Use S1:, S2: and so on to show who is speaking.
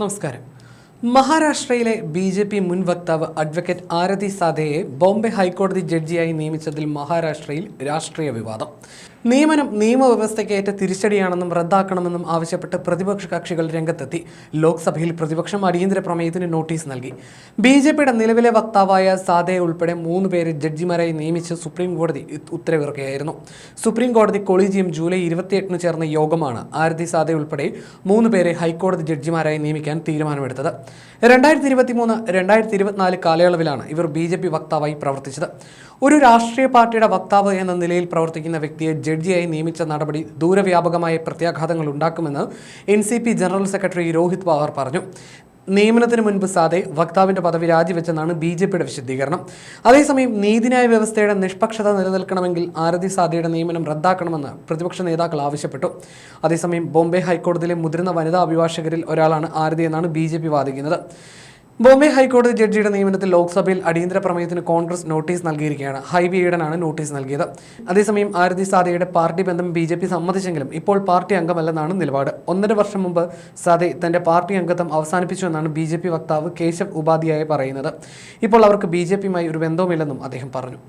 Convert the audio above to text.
S1: നമസ്കാരം. മഹാരാഷ്ട്രയിലെ B J P മുൻ വക്താവ് അഡ്വക്കേറ്റ് ആരതി സാധയെ ബോംബെ ഹൈക്കോടതി ജഡ്ജിയായി നിയമിച്ചതിൽ മഹാരാഷ്ട്രയിൽ രാഷ്ട്രീയ വിവാദം. നിയമനം നിയമവ്യവസ്ഥയ്ക്കേറ്റ തിരിച്ചടിയാണെന്നും റദ്ദാക്കണമെന്നും ആവശ്യപ്പെട്ട് പ്രതിപക്ഷ കക്ഷികൾ രംഗത്തെത്തി. ലോക്സഭയിൽ പ്രതിപക്ഷം അടിയന്തര പ്രമേയത്തിന് നോട്ടീസ് നൽകി. ബി ജെ പിയുടെ നിലവിലെ വക്താവായ സാദെ ഉൾപ്പെടെ മൂന്ന് പേരെ ജഡ്ജിമാരായി നിയമിച്ച് സുപ്രീം കോടതി ഉത്തരവിറക്കുകയായിരുന്നു. സുപ്രീം കോടതി കൊളീജിയം ജൂലൈ ഇരുപത്തിയെട്ടിന് ചേർന്ന യോഗമാണ് ആരതി സാദെ ഉൾപ്പെടെ മൂന്ന് പേരെ ഹൈക്കോടതി ജഡ്ജിമാരായി നിയമിക്കാൻ തീരുമാനമെടുത്തത്. രണ്ടായിരത്തി ഇരുപത്തി മൂന്ന് രണ്ടായിരത്തി ഇരുപത്തിനാല് കാലയളവിലാണ് ഇവർ ബി ജെ പി വക്താവായി പ്രവർത്തിച്ചത്. ഒരു രാഷ്ട്രീയ പാർട്ടിയുടെ വക്താവ് എന്ന നിലയിൽ പ്രവർത്തിക്കുന്ന വ്യക്തിയെ ജഡ്ജിയായി നിയമിച്ച നടപടി ദൂരവ്യാപകമായ പ്രത്യാഘാതങ്ങൾ ഉണ്ടാക്കുമെന്ന് N general secretary Rohit Pawar പറഞ്ഞു. നിയമനത്തിന് മുൻപ് സാധെ വക്താവിന്റെ പദവി രാജിവെച്ചെന്നാണ് ബി ജെ പിയുടെ വിശദീകരണം. അതേസമയം നീതിന്യായ വ്യവസ്ഥയുടെ നിഷ്പക്ഷത നിലനിൽക്കണമെങ്കിൽ ആരതി സാധയുടെ നിയമനം റദ്ദാക്കണമെന്ന് പ്രതിപക്ഷ നേതാക്കൾ ആവശ്യപ്പെട്ടു. അതേസമയം ബോംബെ ഹൈക്കോടതിയിലെ മുതിർന്ന വനിതാ അഭിഭാഷകരിൽ ഒരാളാണ് ആരതി എന്നാണ് ബി വാദിക്കുന്നത്. ബോംബെ ഹൈക്കോടതി ജഡ്ജിയുടെ നിയമനത്തിൽ ലോക്സഭയിൽ അടിയന്തര പ്രമേയത്തിന് കോൺഗ്രസ് നോട്ടീസ് നൽകിയിരിക്കുകയാണ്. ഹൈബി ഈഡനാണ് നോട്ടീസ് നൽകിയത്. അതേസമയം ആരതി സാദയുടെ പാർട്ടി ബന്ധം ബി ജെ പി സമ്മതിച്ചെങ്കിലും ഇപ്പോൾ പാർട്ടി അംഗമല്ലെന്നാണ് നിലപാട്. ഒന്നര വർഷം മുമ്പ് സാദെ തന്റെ പാർട്ടി അംഗത്വം അവസാനിപ്പിച്ചുവെന്നാണ് ബി ജെ പി വക്താവ് കേശവ് ഉപാധ്യായ പറയുന്നത്. ഇപ്പോൾ അവർക്ക് ബി ജെ പിയുമായി ഒരു ബന്ധവുമില്ലെന്നും അദ്ദേഹം പറഞ്ഞു.